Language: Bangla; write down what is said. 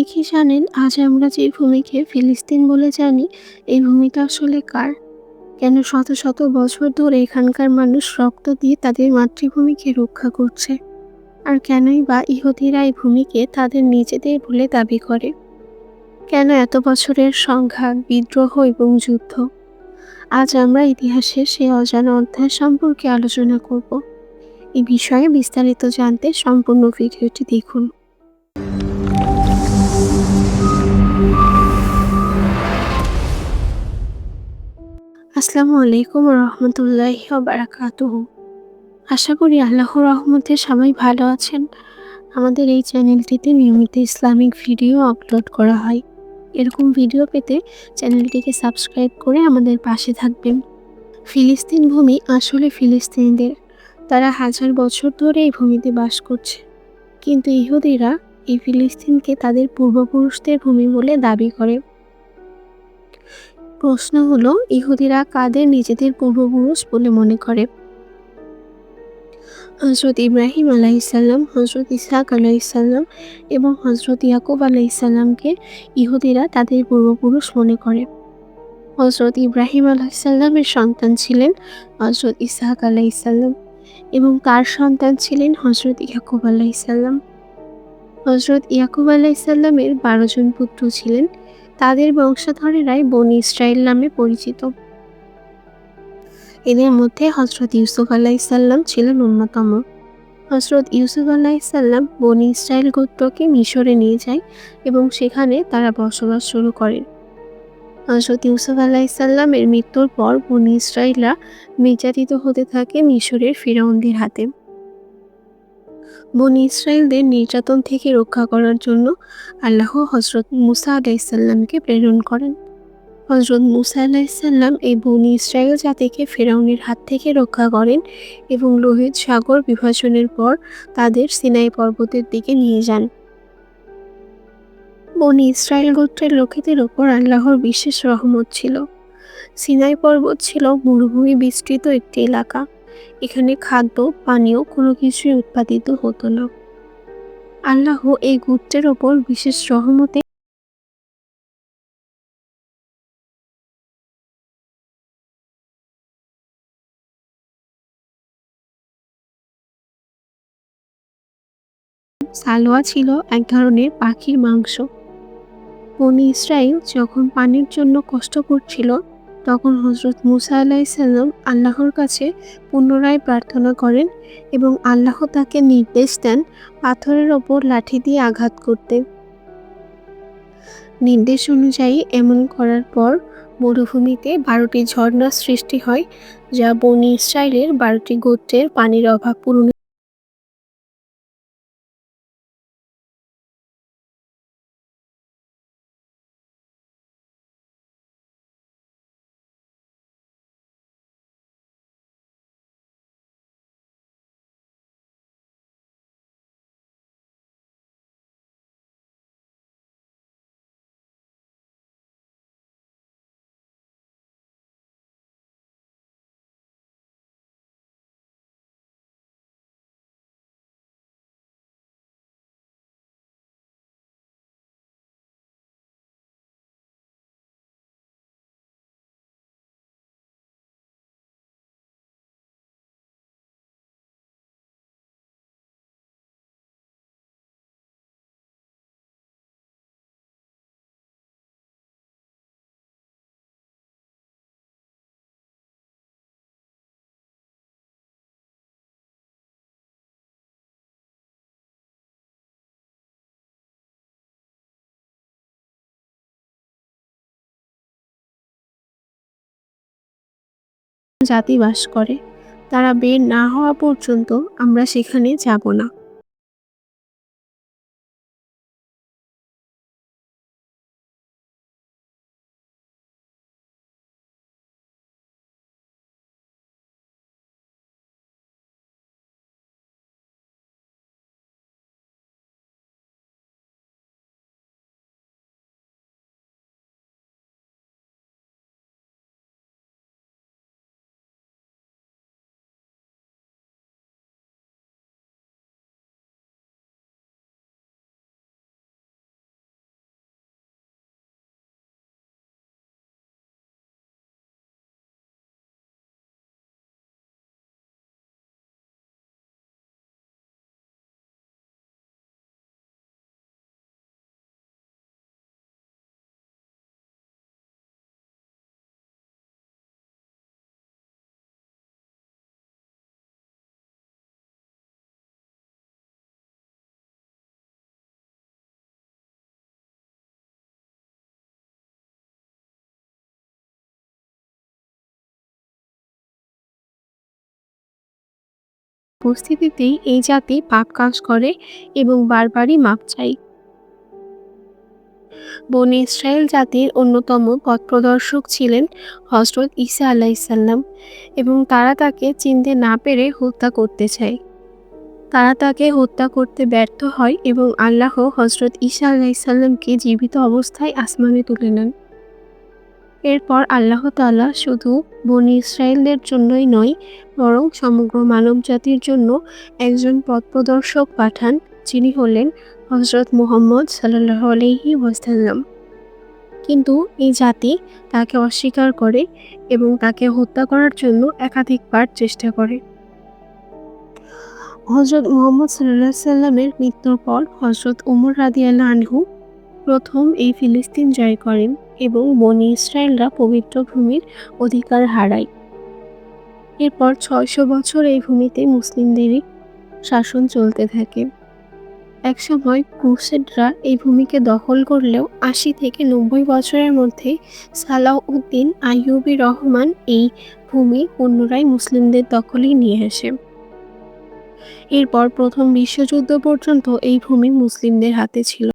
কি জানেন, আজ আমরা যে ভূমিকে ফিলিস্তিন বলে জানি, এই ভূমিটা আসলে কার? কেন শত শত বছর ধরে এখানকার মানুষ রক্ত দিয়ে তাদের মাতৃভূমিকে রক্ষা করছে? আর কেনই বা ইহুদিরা এই ভূমিকে তাদের নিজেদের বলে দাবি করে? কেন এত বছরের সংঘাত, বিদ্রোহ এবং যুদ্ধ? আজ আমরা ইতিহাসে সেই অজানা অধ্যায় সম্পর্কে আলোচনা করব। এই বিষয়ে বিস্তারিত জানতে সম্পূর্ণ ভিডিওটি দেখুন। আসসালামু আলাইকুম রহমতুল্লাহ বারাকাতুহু। আশা করি আল্লাহর রহমতে সবাই ভালো আছেন। আমাদের এই চ্যানেলটিতে নিয়মিত ইসলামিক ভিডিও আপলোড করা হয়। এরকম ভিডিও পেতে চ্যানেলটিকে সাবস্ক্রাইব করে আমাদের পাশে থাকবেন। ফিলিস্তিন ভূমি আসলে ফিলিস্তিনিদের। তারা হাজার বছর ধরে এই ভূমিতে বাস করছে। কিন্তু ইহুদিরা এই ফিলিস্তিনকে তাদের পূর্বপুরুষদের ভূমি বলে দাবি করে। প্রশ্ন হলো, ইহুদিরা কাদের নিজেদের পূর্বপুরুষ বলে মনে করে? হজরত ইব্রাহিম আলাইসাল্লাম হজরত ইসাক আলাইসাল্লাম এবং হজরত ইয়াকুব আলাইসাল্লামকে ইহুদিরা তাদের পূর্বপুরুষ মনে করে। হজরত ইব্রাহিম আলাইসাল্লামের সন্তান ছিলেন হজরত ইসাহাক আলাইসাল্লাম এবং তার সন্তান ছিলেন হজরত ইয়াকুব আলাইসাল্লাম হজরত ইয়াকুব আলাইসাল্লামের বারো জন পুত্র ছিলেন। তাদের বংশধরেরাই বনি ইসরায়েল নামে পরিচিত। এদের মধ্যে হজরত ইউসুফ আলাইসাল্লাম ছিলেন অন্যতম। হজরত ইউসুফ আলাইসাল্লাম বনি ইসরায়েল গোত্রকে মিশরে নিয়ে যায় এবং সেখানে তারা বসবাস শুরু করেন হজরত ইউসুফ আলাইসাল্লামের মৃত্যুর পর বনি ইসরায়েলরা নির্যাতিত হতে থাকে মিশরের ফিরাউনদের হাতে। বনি ইসরায়েলদের নির্যাতন থেকে রক্ষা করার জন্য আল্লাহ হজরত মুসা আলাইসাল্লামকে প্রেরণ করেন। হজরত মুসা আলাইসাল্লাম এই বনি ইসরায়েল জাতিকে ফেরাউনের হাত থেকে রক্ষা করেন এবং লোহিত সাগর বিভাজনের পর তাদের সিনাই পর্বতের দিকে নিয়ে যান। বনি ইসরায়েল গোত্রের লোকেদের ওপর আল্লাহর বিশেষ রহমত ছিল। সিনাই পর্বত ছিল মরুভূমি বিস্তৃত একটি এলাকা। এখানে খাদ্য, পানীয় কোনো কিছুই উৎপাদিত হতো না। আল্লাহ এই গোত্রের ওপর বিশেষ রহমতে সালোয়া ছিল এক ধরনের পাখির মাংস। বনি ইসরায়েল যখন পানির জন্য কষ্ট করছিল তখন হজরত মুসা আলাইসাল্লাম আল্লাহর কাছে পুনরায় প্রার্থনা করেন এবং আল্লাহ তাকে নির্দেশ দেন পাথরের ওপর লাঠি দিয়ে আঘাত করতে। নির্দেশ অনুযায়ী এমন করার পর মরুভূমিতে বারোটি ঝর্ণার সৃষ্টি হয়, যা বনি ইসরায়েলের বারোটি গোত্রের পানির অভাব পূরণ জাতি বাস করে। তারা বের না হওয়া পর্যন্ত আমরা সেখানে যাব না। উপস্থিতিতেই এই জাতি পাপ কাজ করে এবং বারবারই মাপ চাই বনি ইসরায়েল জাতির অন্যতম পথ প্রদর্শক ছিলেন হজরত ঈসা আলাইসাল্লাম এবং তারা তাকে চিনতে না পেরে হত্যা করতে চায়। তারা তাকে হত্যা করতে ব্যর্থ হয় এবং আল্লাহ হজরত ঈসা আলাইসাল্লামকে জীবিত অবস্থায় আসমানে তুলে নেন। এরপর আল্লাহ তাআলা শুধু বনি ইসরায়েলদের জন্যই নয়, বরং সমগ্র মানব জাতির জন্য একজন পথপ্রদর্শক পাঠান, যিনি হলেন হজরত মুহম্মদ সাল্লাহ আলহি ওয়াসাল্লাম। কিন্তু এই জাতি তাকে অস্বীকার করে এবং তাকে হত্যা করার জন্য একাধিকবার চেষ্টা করে। হজরত মোহাম্মদ সাল্লাহ সাল্লামের মৃত্যুর পর হজরত উমর রাদিয়াল্লাহ আনহু প্রথম এই ফিলিস্তিন জয় করেন এবং বনি ইসরায়েলরা পবিত্র ভূমির অধিকার হারায়। এরপর ছয়শো বছর এই ভূমিতে মুসলিমদেরই শাসন চলতে থাকে। একসময় ক্রুসেডরা এই ভূমিকে দখল করলেও আশি থেকে নব্বই বছরের মধ্যে সালাউদ্দিন আইয়ুবি রহমান এই ভূমি পুনরায় মুসলিমদের দখলেই নিয়ে আসে। এরপর প্রথম বিশ্বযুদ্ধ পর্যন্ত এই ভূমি মুসলিমদের হাতে ছিল।